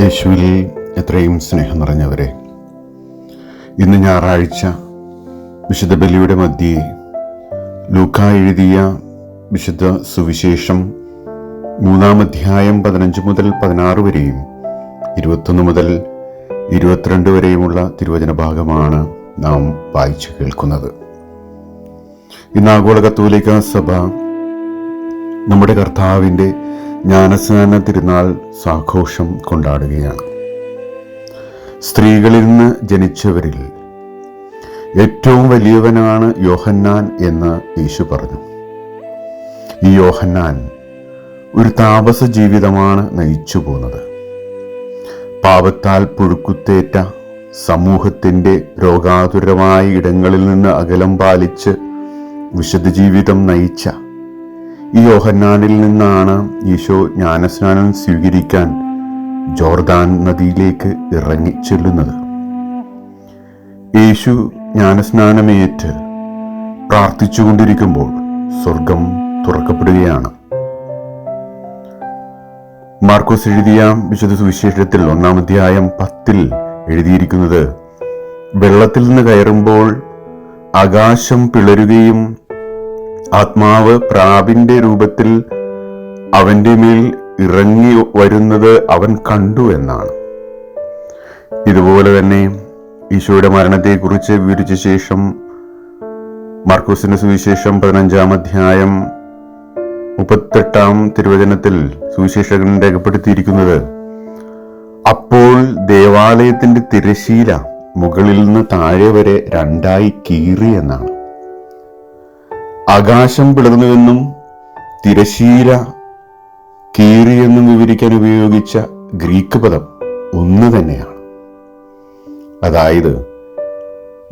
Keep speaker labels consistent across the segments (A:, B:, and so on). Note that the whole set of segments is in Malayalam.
A: യേശുവിൽ എത്രയും സ്നേഹം നിറഞ്ഞവരെ ഇന്ന് ഞായറാഴ്ച വിശുദ്ധ ബലിയുടെ മധ്യേ ലൂക്ക എഴുതിയ വിശുദ്ധ സുവിശേഷം മൂന്നാം അധ്യായം പതിനഞ്ച് മുതൽ പതിനാറ് വരെയും ഇരുപത്തൊന്ന് മുതൽ ഇരുപത്തിരണ്ട് വരെയുമുള്ള തിരുവചന ഭാഗമാണ് നാം വായിച്ചു കേൾക്കുന്നത്. ഇന്ന് ആഗോള കത്തോലിക്ക സഭ നമ്മുടെ കർത്താവിന്റെ ജ്ഞാനസ്നാന തിരുനാൾ സാഘോഷം കൊണ്ടാടുകയാണ്. സ്ത്രീകളിൽ നിന്ന് ജനിച്ചവരിൽ ഏറ്റവും വലിയവനാണ് യോഹന്നാൻ എന്ന് യേശു പറഞ്ഞു. ഈ യോഹന്നാൻ ഒരു താപസ ജീവിതമാണ് നയിച്ചു പോകുന്നത് പാപത്താൽ പുഴുക്കുത്തേറ്റ സമൂഹത്തിന്റെ രോഗാതുരമായ ഇടങ്ങളിൽ നിന്ന് അകലം പാലിച്ച് വിശുദ്ധ ജീവിതം നയിച്ച ഈ യോഹന്നാനിൽ നിന്നാണ് ഈശോ ജ്ഞാനസ്നാനം സ്വീകരിക്കാൻ ജോർദാൻ നദിയിലേക്ക് ഇറങ്ങി ചെല്ലുന്നത്. യേശു ജ്ഞാനസ്നാനമേറ്റ് പ്രാർത്ഥിച്ചുകൊണ്ടിരിക്കുമ്പോൾ സ്വർഗം തുറക്കപ്പെടുകയാണ്. മാർക്കോസ് എഴുതിയ വിശുദ്ധ സുവിശേഷത്തിൽ ഒന്നാം അധ്യായം പത്തിൽ എഴുതിയിരിക്കുന്നത് വെള്ളത്തിൽ നിന്ന് കയറുമ്പോൾ ആകാശം പിളരുകയും ആത്മാവ് പ്രാവിന്റെ രൂപത്തിൽ അവന്റെ മേൽ ഇറങ്ങി വരുന്നത് അവൻ കണ്ടു എന്നാണ്. ഇതുപോലെ തന്നെ ഈശോയുടെ മരണത്തെക്കുറിച്ച് വിവരിച്ച ശേഷം മാർക്കോസിന്റെ സുവിശേഷം പതിനഞ്ചാം അധ്യായം മുപ്പത്തെട്ടാം തിരുവചനത്തിൽ സുവിശേഷകൻ രേഖപ്പെടുത്തിയിരിക്കുന്നത് അപ്പോൾ ദേവാലയത്തിന്റെ തിരശീല മുകളിൽ നിന്ന് താഴെ വരെ രണ്ടായി കീറി എന്നാണ്. ആകാശം പിളർന്നുവെന്നും തിരശീല കീറിയെന്നും വിവരിക്കാൻ ഉപയോഗിച്ച ഗ്രീക്ക് പദം ഒന്ന് തന്നെയാണ്. അതായത്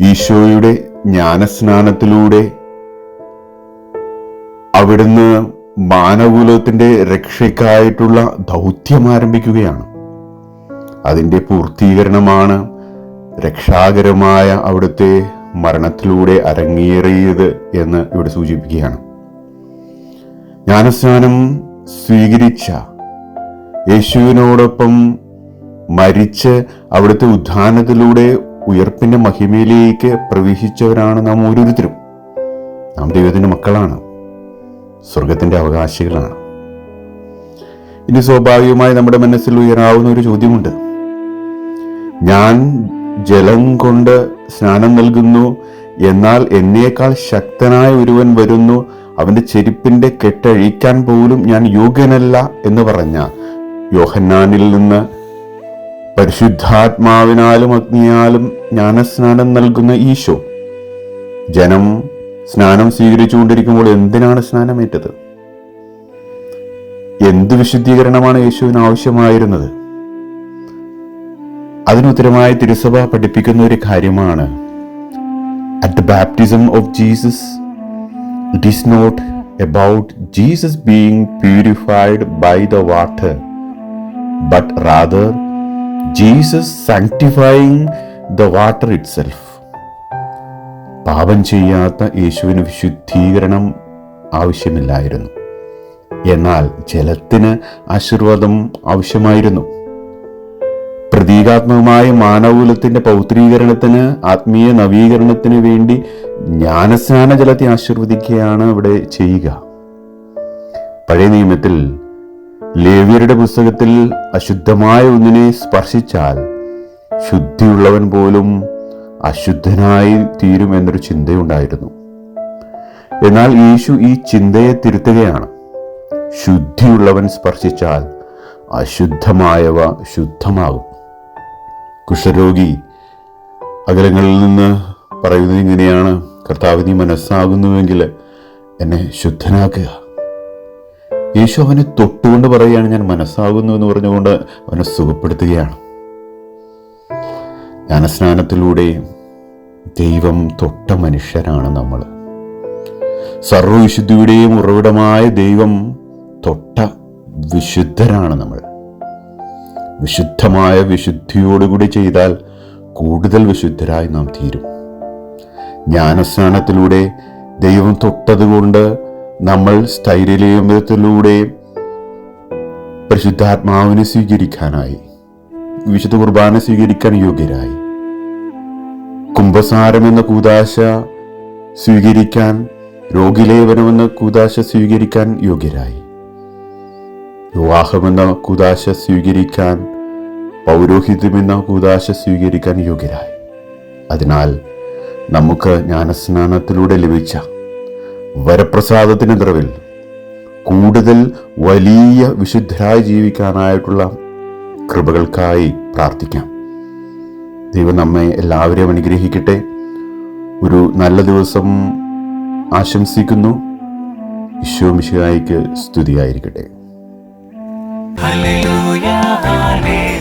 A: ഈശോയുടെ ജ്ഞാനസ്നാനത്തിലൂടെ അവിടുന്ന് മാനകുലത്തിന്റെ രക്ഷയ്ക്കായിട്ടുള്ള ദൗത്യം ആരംഭിക്കുകയാണ്. അതിന്റെ പൂർത്തീകരണമാണ് രക്ഷാകരമായ അവിടുത്തെ മരണത്തിലൂടെ അരങ്ങേറിയത് എന്ന് ഇവിടെ സൂചിപ്പിക്കുകയാണ്. ജ്ഞാനസ്നാനം സ്വീകരിച്ച യേശുവിനോടൊപ്പം മരിച്ച് അവിടുത്തെ ഉദ്ധാനത്തിലൂടെ ഉയർപ്പിന്റെ മഹിമയിലേക്ക് പ്രവേശിച്ചവരാണ് നാം ഓരോരുത്തരും. നാം ദൈവത്തിന്റെ മക്കളാണ്. സ്വർഗത്തിന്റെ അവകാശികളാണ്. ഇനി സ്വാഭാവികമായി നമ്മുടെ മനസ്സിൽ ഉയരാവുന്ന ഒരു ചോദ്യമുണ്ട്. ഞാൻ ജലം കൊണ്ട് സ്നാനം നൽകുന്നു. എന്നാൽ എന്നേക്കാൾ ശക്തനായ ഒരുവൻ വരുന്നു. അവന്റെ ചെരുപ്പിന്റെ കെട്ടഴിക്കാൻ പോലും ഞാൻ യോഗ്യനല്ല എന്ന് പറഞ്ഞ യോഹന്നാനിൽ നിന്ന് പരിശുദ്ധാത്മാവിനാലും അഗ്നിയാലും ജ്ഞാനസ്നാനം നൽകുന്ന ഈശോ. ജനം സ്നാനം സ്വീകരിച്ചുകൊണ്ടിരിക്കുമ്പോൾ എന്തിനാണ് സ്നാനമേറ്റത്? എന്ത് വിശുദ്ധീകരണമാണ് യേശുവിന് ആവശ്യമായിരുന്നത്? അതിനുത്തരമായി തിരുസഭ പഠിപ്പിക്കുന്ന ഒരു കാര്യമാണ്. At the baptism of Jesus it is not about Jesus being purified by the water but rather Jesus sanctifying the water itself പാപം ചെയ്യാത്ത യേശുവിന് വിശുദ്ധീകരണം ആവശ്യമില്ലായിരുന്നു. എന്നാൽ ജലത്തിന് ആശീർവാദം ആവശ്യമായിരുന്നു. പ്രതീകാത്മകമായ മാനവകുലത്തിന്റെ പൗത്രീകരണത്തിന് ആത്മീയ നവീകരണത്തിന് വേണ്ടി ജ്ഞാനസ്നാന ജലത്തെ ആശീർവദിക്കുകയാണ് ഇവിടെ ചെയ്യുക. പഴയ നിയമത്തിൽ ലേവ്യരുടെ പുസ്തകത്തിൽ അശുദ്ധമായ ഒന്നിനെ സ്പർശിച്ചാൽ ശുദ്ധിയുള്ളവൻ പോലും അശുദ്ധനായി തീരും എന്നൊരു ചിന്തയുണ്ടായിരുന്നു. എന്നാൽ യേശു ഈ ചിന്തയെ തിരുത്തുകയാണ്. ശുദ്ധിയുള്ളവൻ സ്പർശിച്ചാൽ അശുദ്ധമായവ ശുദ്ധമാകും. കുഷ്ഠരോഗി. അകലങ്ങളിൽ നിന്ന് പറയുന്നത് ഇങ്ങനെയാണ്. കർത്താവ് നീ മനസ്സാകുന്നുവെങ്കിൽ എന്നെ ശുദ്ധനാക്കുക. യേശു അവനെ തൊട്ടുകൊണ്ട് പറയുകയാണ് ഞാൻ മനസ്സാകുന്നു എന്ന് പറഞ്ഞുകൊണ്ട് അവനെ സുഖപ്പെടുത്തുകയാണ്. ജ്ഞാനസ്നാനത്തിലൂടെ ദൈവം തൊട്ട മനുഷ്യരാണ് നമ്മൾ. സർവവിശുദ്ധിയുടെയും ഉറവിടമായ ദൈവം തൊട്ട വിശുദ്ധരാണ് നമ്മൾ. വിശുദ്ധമായ വിശുദ്ധിയോടുകൂടി ചെയ്താൽ കൂടുതൽ വിശുദ്ധരായി നാം തീരും. ജ്ഞാനസ്നാനത്തിലൂടെ ദൈവം തൊട്ടതുകൊണ്ട് നമ്മൾ സ്ഥൈര്യലയത്തിലൂടെ പരിശുദ്ധാത്മാവിനെ സ്വീകരിക്കാനായി വിശുദ്ധ കുർബാന സ്വീകരിക്കാൻ യോഗ്യരായി. കുംഭസാരം എന്ന കൂതാശ സ്വീകരിക്കാൻ രോഗിലേപനമെന്ന കൂതാശ സ്വീകരിക്കാൻ യോഗ്യരായി. വിവാഹമെന്ന കുദാശ സ്വീകരിക്കാൻ പൗരോഹിത്യമെന്ന കുദാശ സ്വീകരിക്കാൻ യോഗ്യരായി. അതിനാൽ നമുക്ക് ജ്ഞാനസ്നാനത്തിലൂടെ ലഭിച്ച വരപ്രസാദത്തിന് നിറവിൽ കൂടുതൽ വലിയ വിശുദ്ധരായി ജീവിക്കാനായിട്ടുള്ള കൃപകൾക്കായി പ്രാർത്ഥിക്കാം. ദൈവം നമ്മെ എല്ലാവരെയും അനുഗ്രഹിക്കട്ടെ. ഒരു നല്ല ദിവസം ആശംസിക്കുന്നു. ഈശോ മിശിഹായിക്ക് സ്തുതിയായിരിക്കട്ടെ.
B: Hallelujah, hallelujah.